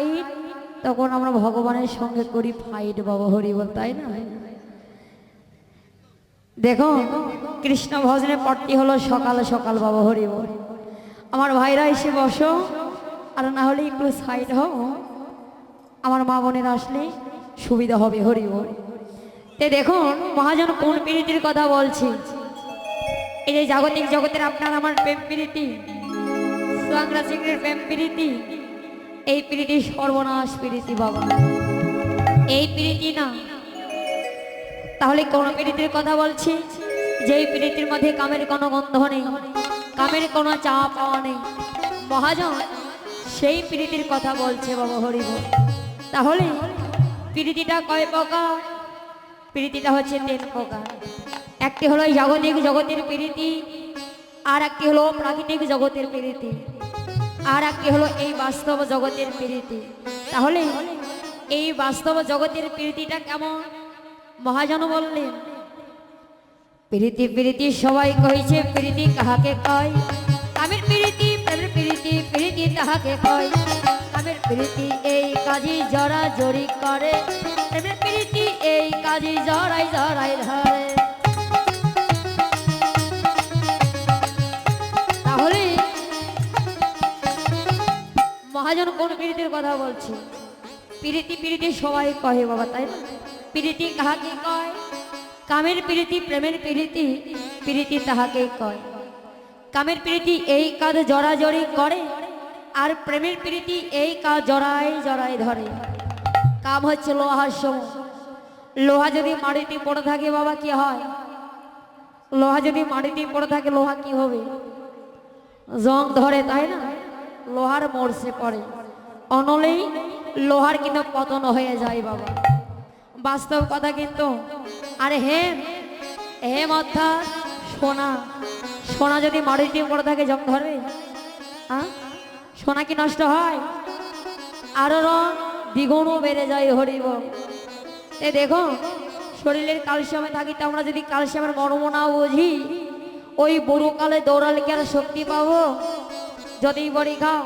Tight তখন আমরা ভগবানের সঙ্গে করি ফাইট বাবা, হরি বল, তাই না দেখো, কৃষ্ণ ভজনের পটটি হলো সকাল সকাল বাবা, হরি বল। আমার ভাইরা এসে বসো, আর না হলে একটু সাইড হও। আমার মা বোনের আসলে সুবিধা হবে, হরি বল। তে দেখুন মহাজন কোন প্রীতির কথা বলছি? এই যে জাগতিক জগতের আপনার আমার প্রেম প্রীতি সুয়াংরা সিংহের প্রেম প্রীতি এই প্রীতি সর্বনাশ প্রীতি, বাবা। এই প্রীতি না। তাহলে কোন প্রীতির কথা বলছি? যেই প্রীতির মধ্যে কামের কোনো গন্ধ নেই, কামের কোনো চা পাওয়া নেই। মহাজন, সেই প্রীতির কথা বলছে বাবা হরিব। তাহলে প্রীতিটা কয় প্রকার? প্রীতিটা হচ্ছে তিন প্রকার। একটি হলো জাগতিক জগতের প্রীতি, আর একটি হলো প্রাকৃতিক জগতের প্রীতি। আর একটি হলো? এই বাস্তব জগতের প্রীতি। তাহলে এই বাস্তব জগতের প্রীতিটা কেমন? মহাজন বললেন, প্রীতি প্রীতি সবাই কইছে, প্রীতি কাহাকে কয়? কামের প্রীতি, প্রেমের প্রীতি প্রীতি তাহাকে কয়? কামের প্রীতি এই কাজী জরা জড়ি করে, প্রেমের প্রীতি এই কাজী জড়াই জড়াই ধরে। মহাজন কোন প্রীতির কথা বলছে? প্রীতি প্রীতি সবাই কহে বাবা, তাই না? প্রীতি কাহাকে কয়? কামের প্রীতি প্রেমের প্রীতি প্রীতি তাহাকে কয়। কামের প্রীতি এই কাজ জড়াজড়ি করে, আর প্রেমের প্রীতি এই কাজ জড়াই জড়াই ধরে। কাম হচ্ছে লোহার সম। লোহা যদি মাটিতে পড়ে থাকে বাবা, কি হয়? লোহা যদি মাটিতে পড়ে থাকে, লোহা কি হবে? জং ধরে, তাই না? লোহার মরসে পড়ে। অনলেই লোহার কিন্তু পতন হয়ে যায় বাবা। বাস্তব কথা কিন্তু, আরে হেম হেম অর্থাৎ সোনা সোনা যদি মাটিতে পড়ে থাকে জং ধরবে হ্যাঁ সোনা কি নষ্ট হয়? আরও রং দ্বিগুণও বেড়ে যায় হরিব এ দেখো, শরীরের ক্যালসিয়ামে থাকি তো আমরা যদি ক্যালসিয়ামের মর্ম না বুঝি, ওই বুড়োকালে দৌড়ালে কি আর শক্তি পাবো? যদি বড়ি খাও,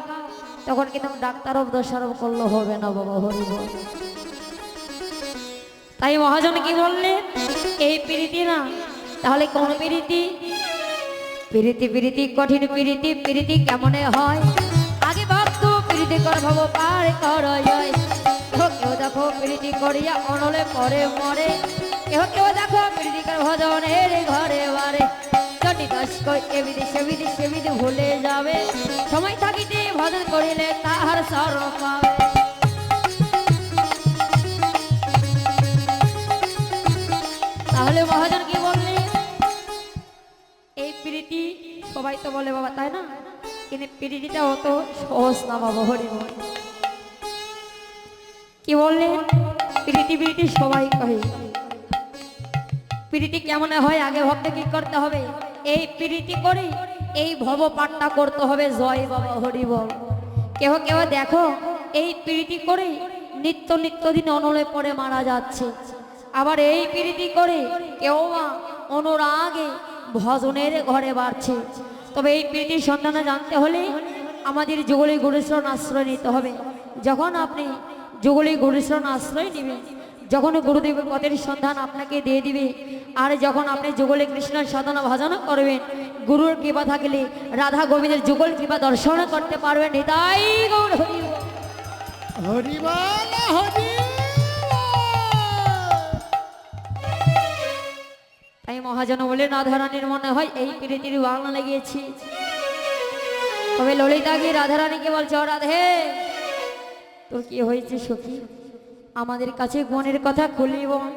তখন কিন্তু ডাক্তারও দোষারোপ করলে হবে না, বাবা হরিব তাই মহাজন কি বললেন? এই প্রীতি না, তাহলে কোন প্রীতি? প্রীতি প্রীতি, কঠিন প্রীতি প্রীতি কেমনে হয়? আগে ভাবতো প্রীতি কর ভাব পার কর কেউ দেখো প্রীতি করিয়া অনলে পরে মরে। কেউ কেউ দেখো প্রীতি কর ভজনের ঘরে বারে। ভুলে যাবে। সময় থাকিতে ভজন করিলে তাহার স্মরণ পাবে। তাহলে মহাজন কি বললে এই প্রীতি সবাই তো বলে বাবা, তাই না? কিন্তু প্রীতিটা অত সহজ না বাবা, হরি কি বললে প্রীতি প্রীতি সবাই কহে প্রীতি কেমন হয়, আগে ভাবতে কি করতে হবে? এই প্রীতি করে এই ভব পাঠটা করতে হবে। জয় বাবা, হরি বল। কেহ কেহ, দেখো, এই প্রীতি করে নিত্য নিত্য দিন অনলে পরে মারা যাচ্ছে। আবার এই প্রীতি করে কেউ বা অনুরাগে ভজনের ঘরে বাড়ছে। তবে এই প্রীতির সন্ধানে জানতে হলে আমাদের যুগলী গুরুশ্রণ আশ্রয় নিতে হবে। যখন আপনি যুগলী গুরুশ্রণ আশ্রয় নেবেন যখন গুরুদেবের পথের সন্ধান আপনাকে দিয়ে দিবে আর যখন আপনি যুগলে কৃষ্ণের সাধনা ভজনা করবেন গুরুর কৃপা থাকলে রাধা গোবিন্দের যুগল কৃপা দর্শন করতে পারবেন হৃদয় গৌর হরি। হরিবল হরি তাই মহাজন বলে রাধারানীর মনে হয় এই প্রীতির বাংলা লেগেছি তবে ললিতা গিয়ে রাধারানীকে বলছে রাধে তোর কি হয়েছে সখী? আমাদের কাছে মনের কথা খুলি বল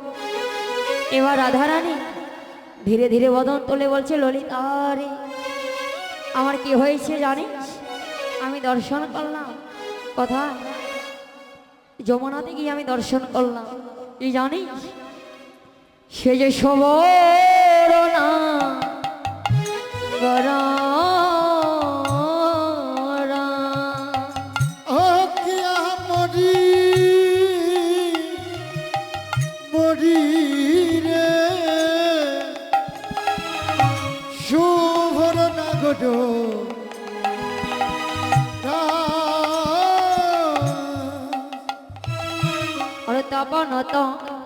এবার রাধারানী ধীরে ধীরে বদন তোলে বলছে, ললিতা রে, আমার কি হয়েছে জানিস? আমি দর্শন করলাম। কথা যমুনাতে গিয়ে আমি দর্শন করলাম। তুই জানিস? সে যে সবরণা গরা ওর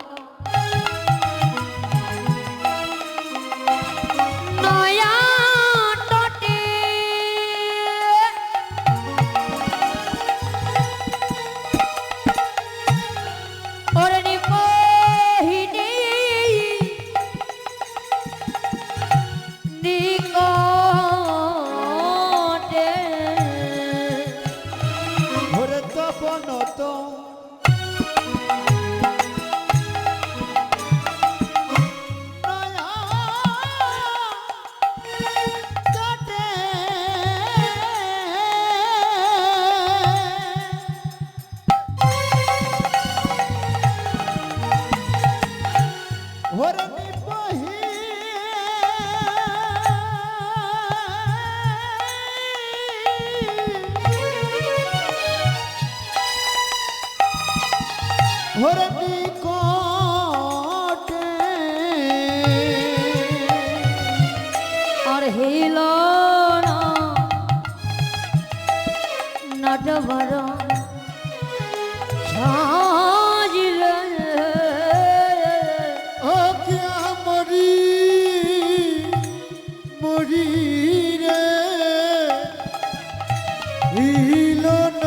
হিলন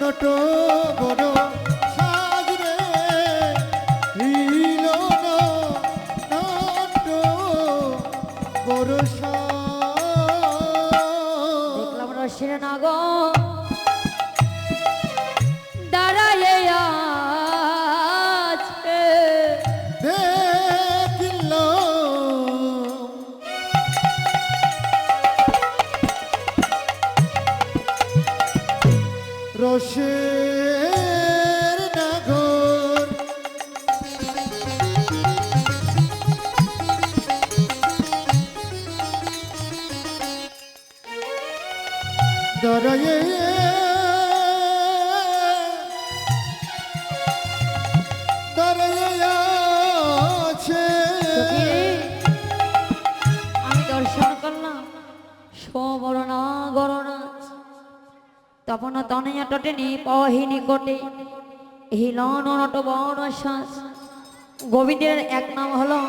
নট বড় দাঁড়াইয়ে আমি দর্শন করলাম। শ্বাস গোবিন্দের এক নাম হলো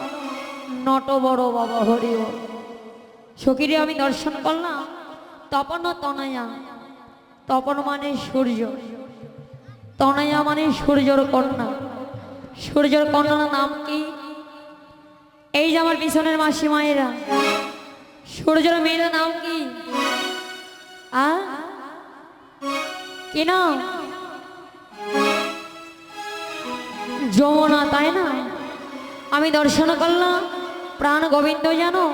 নট বড় বাবা হরি সখীরে আমি দর্শন করলাম। তপন তনয়া। তপন মানে সূর্য। তনয়া মানে সূর্যর কন্যা। সূর্যর কন্যার নাম কি? এই যে আমার পিছনের মাসি মায়েরা, সূর্যের মেয়ের নাম কি? আ? কি নাম যমুনা, তাই না? আমি দর্শন করলাম, প্রাণ গোবিন্দ জানো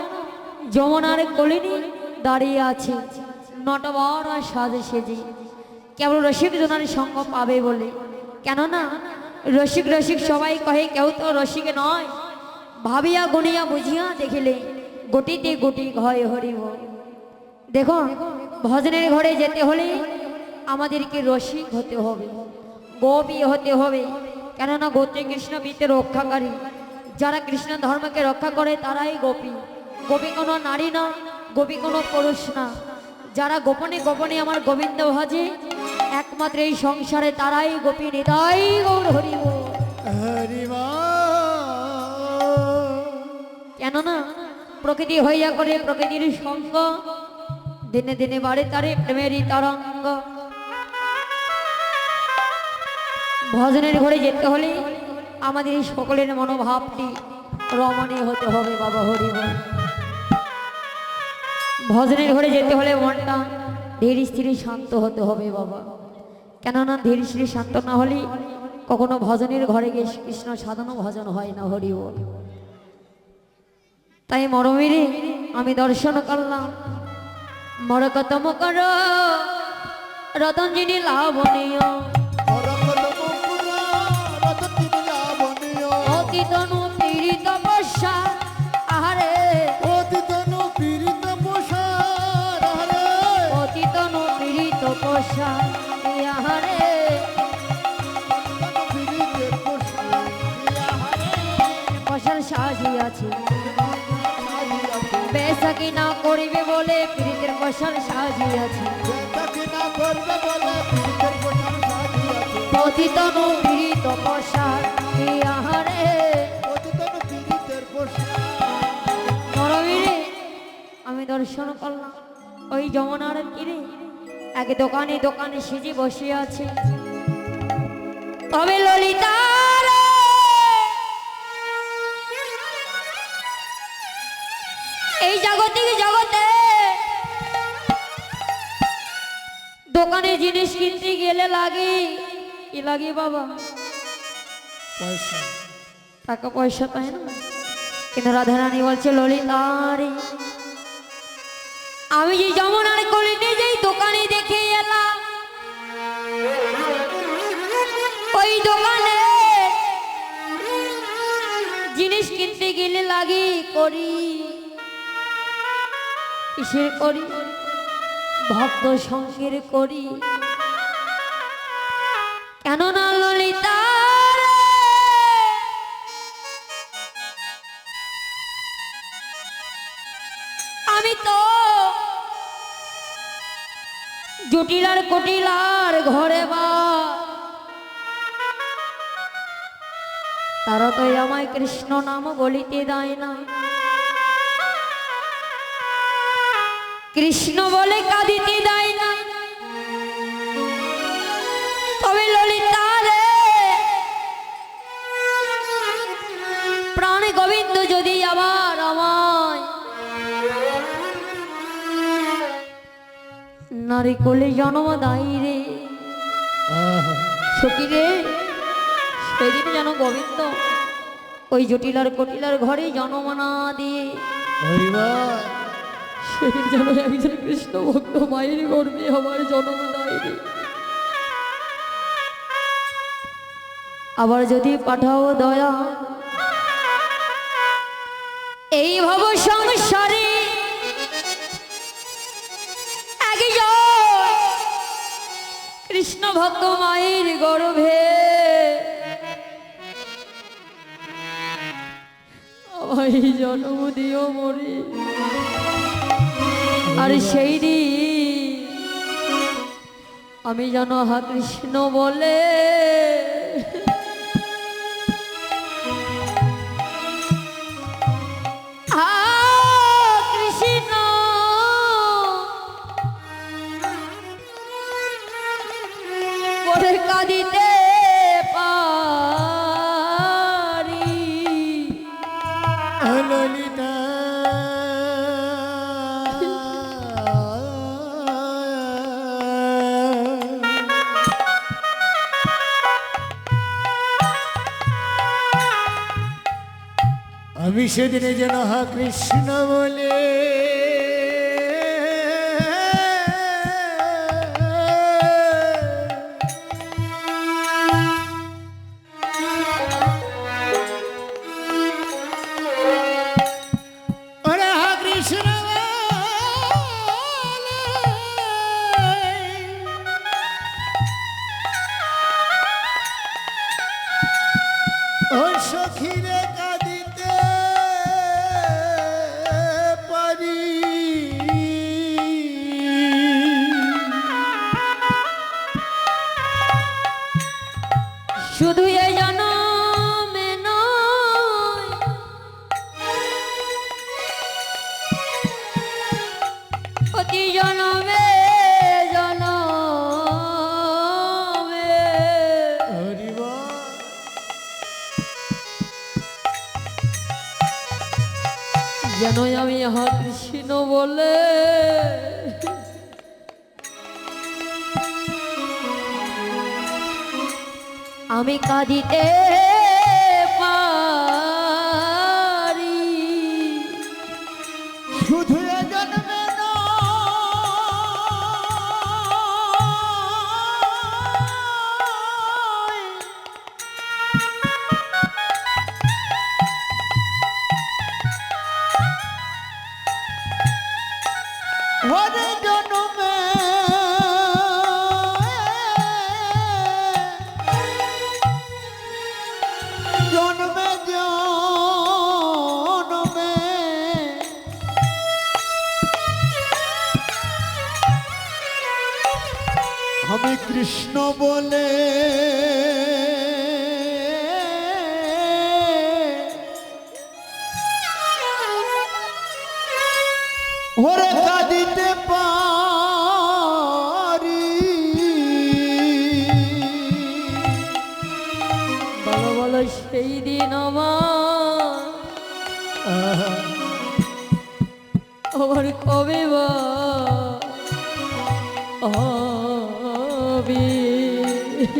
যমুনার কলিনি দাঁড়িয়ে আছে। নটবর আর সাজে সেজে। কেবল রসিক জনার সঙ্গ পাবে বলে। কেননা, রসিক রসিক সবাই কহে, কেউ তো রসিক নয়। ভাবিয়া গুনিয়া বুঝিয়া দেখিলে, গটিতে গটি ঘয় হরিব। দেখুন, ভজনের ঘরে যেতে হলে আমাদেরকে রসিক হতে হবে, গোপী হতে হবে। কেননা, গোত্রে কৃষ্ণ বীতে রক্ষাকারী। যারা কৃষ্ণ ধর্মকে রক্ষা করে, তারাই গোপী। গোপী কোনো নারী না, গোপী কোনো পুরুষ না। যারা গোপনে গোপনে আমার গোবিন্দ ভজে একমাত্র এই সংসারে তারাই গোপী নিতাই গৌর হরিব। হরিমা কেননা প্রকৃতি হইয়া করে প্রকৃতির সঙ্গ দিনে দিনে বাড়ে তারে প্রেমেরই তরঙ্গ। ভজনের ঘরে যেতে হলে আমাদের এই সকলের মনোভাবটি রমণীয় হতে হবে বাবা হরিব। ভজনের ঘরে যেতে হলে মনটা ধীর স্থির শান্ত হতে হবে বাবা। কেননা ধীর স্থির শান্ত না হলে কখনো ভজনের ঘরে গিয়ে কৃষ্ণ সাধনও ভজন হয় না হরি বল তাই মরমিরে আমি দর্শন করলাম। মরকতম কর রতঞ্জিনী লাবণীয় অতীতনু সাজিয়াছে। করিবে বলে পীড়িতের বর্ষার সাজিয়াছে। পতিতন পীড়িত পোষা আমি দর্শন করলাম। ওই যমুনার তীরে এক দোকানে দোকানে সেজে বসে আছে। তবে ললিতা রে, এই জাগতিক জগতে দোকানে জিনিস কিনতে গেলে লাগে। কি লাগে বাবা? পয়সা। টাকা পয়সা তাই না? কিন্তু রাধারানী বলছে ললিতারে আমি যে যমুনার কলিতে যেই দোকানে দেখে এলাম, ওই দোকানে জিনিস কিনতে গেলে লাগে করি। কিসের করি? ভক্ত সঙ্গের করি। কেননা জটিলার কুটিলার ঘরে বা। তারা তো আমায় কৃষ্ণ নাম বলিতে দেয় না। কৃষ্ণ বলে কাঁদিতে দেয় না। নারী কোলে জন্ম দায়ী রে। সখী রে সেদিন যেন গোবিন্দ ওই জটিলার কটিলার ঘরে জন্ম না দিয়ে। সেদিন যেন একজন কৃষ্ণ ভক্ত মায়ের গর্বে আমার জন্ম দেয় রে। আবার যদি পাঠাও দয়া এই ভব সংসারে কৃষ্ণ ভক্ত মায়ের গর্ভে। আমায় জন্ম দিও মরি। আর সেই দিন আমি যেন হা কৃষ্ণ বলে সেদিনে যেন হা কৃষ্ণ বলে। প্রতি জনমে জনমে। যেন আমি বলে আমি কাঁদিতে ওরে জনমে জনমে। আমি কৃষ্ণ বলে আমার অবি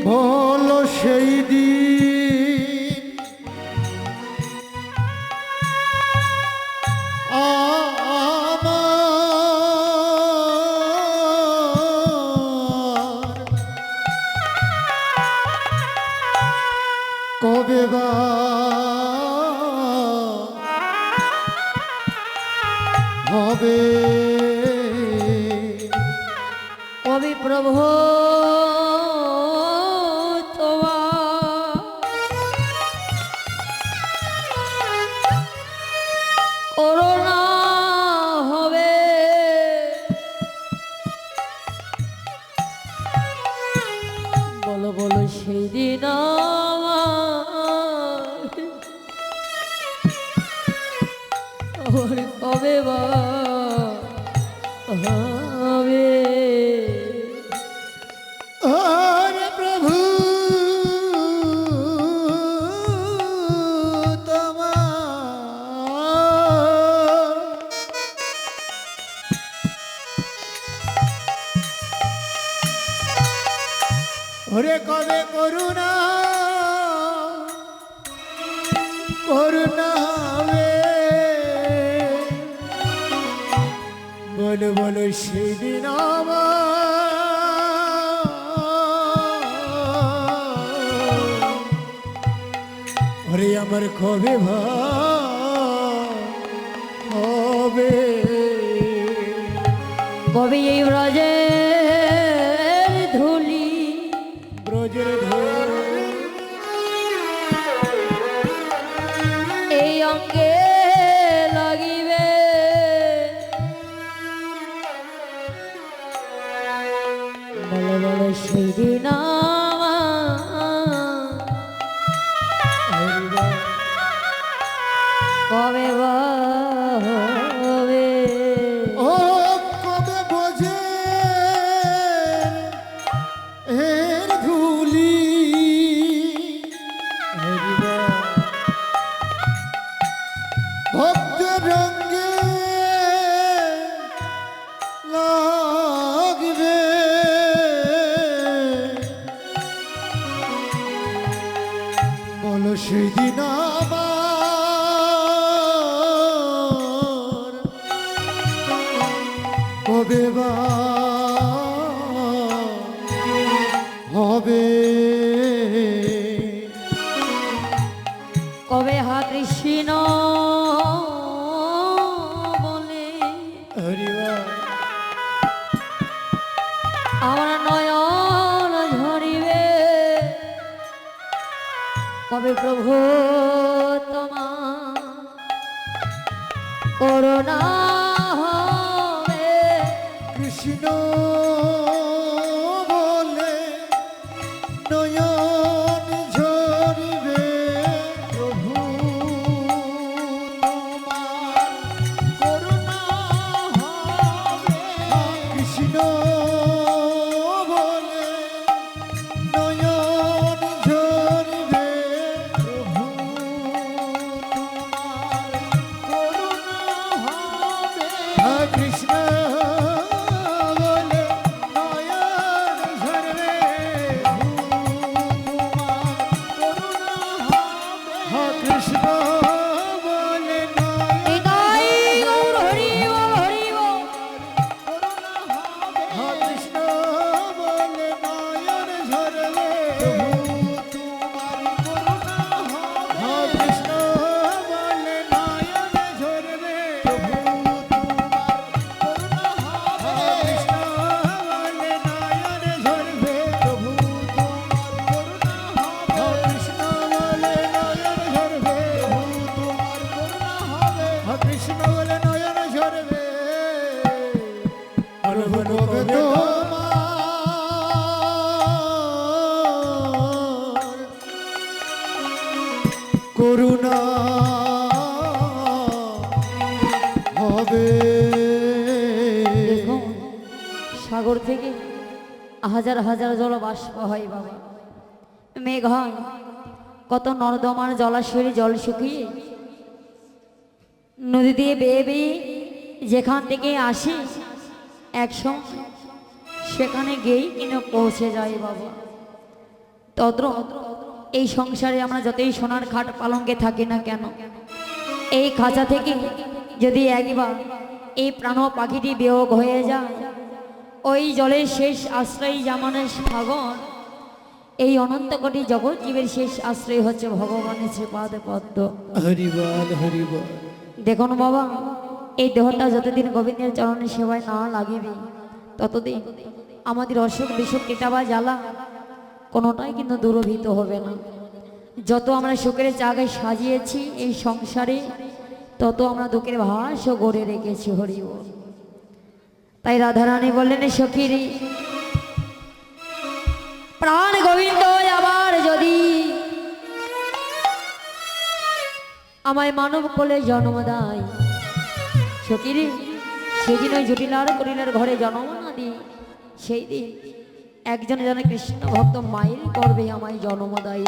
বলো সেই দিন おろ জীবন বলো সেদিন আরে আমার কবে ভাবে? কবে এই ব্রজে For Kovevo কৃষ্ণ বলে। আমার নয়ন ঝরিবে। কবে প্রভু তোমার করোনা বাষ্প হয় বাবা। মেঘ হয় কত নর্দমার জলাশয়ের জল শুকিয়ে নদী দিয়ে বেয়ে বেয়ে যেখান থেকে আসে একসময় সেখানে গিয়েই কিনে পৌঁছে যায় বাবা। তদ্র এই সংসারে আমরা যতই সোনার খাট পালঙ্কে থাকি না কেন, এই খাঁচা থেকে যদি একবার এই প্রাণ পাখিটি বিয়োগ হয়ে যায় ওই জলের শেষ আশ্রয় জামানের সাগর এই অনন্ত কোটি জগৎ জীবের শেষ আশ্রয় হচ্ছে ভগবানের শ্রীপাদ পদ্ম। হরিবল হরিবল। দেখুন বাবা এই দেহটা যতদিন গোবিন্দের চরণের সেবায় না লাগিবে ততদিন আমাদের অসুখ বিসুখ কেটাবা জ্বালা কোনোটাই কিন্তু দূরভীত হবে না। যত আমরা সুখের জায়গায় সাজিয়েছি এই সংসারে তত আমরা দুঃখের ভাসও গড়ে রেখেছি হরিব তাই রাধারানী বললেন সখীরি প্রাণ গোবিন্দ আবার যদি আমায় মানব কোলে জন্ম দেয়। সকিরে সেদিন ওই জটিলার করিলার ঘরে জন্ম না দিই। সেই দিন একজন যেন কৃষ্ণ ভক্ত মায়ের গর্বে আমায় জন্ম দেয়।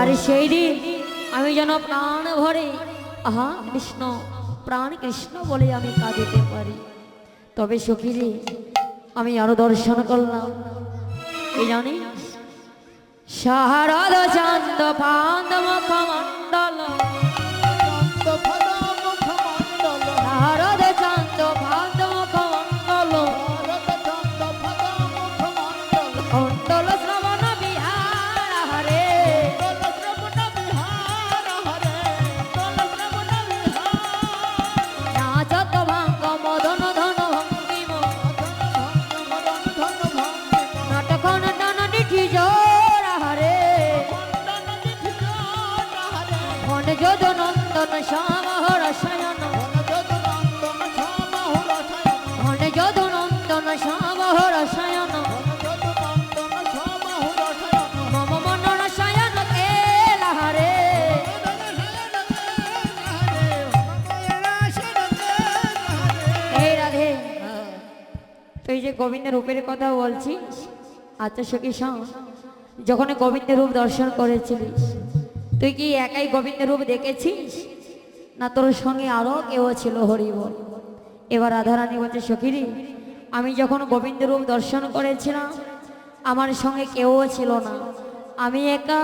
আর সেই দিন আমি যেন প্রাণ ভরে আহা কৃষ্ণ প্রাণ কৃষ্ণ বলে আমি কাঁদিতে পারি। তবে সখিরে আমি আরও দর্শন করলাম। কি জানি সাহারদ চান্দ পান্দ মুখমণ্ডল রূপের কথা বলছিস আচ্ছা সখী, শোন যখন গোবিন্দের রূপ দর্শন করেছিলিস তুই কি একাই গোবিন্দের রূপ দেখেছিস? না তোর সঙ্গে আরও কেউ ছিল হরিবল? এবার রাধারানী বলছে সখিরি আমি যখন গোবিন্দ রূপ দর্শন করেছিলাম, আমার সঙ্গে কেউ ছিল না। আমি একা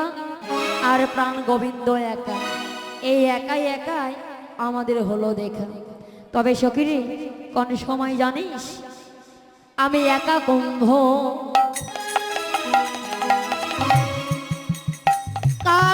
আর প্রাণ গোবিন্দ একা। এই একাই একাই আমাদের হলো দেখা। তবে সখীরি কোন সময় জানিস আমি একা কুম্ভ কার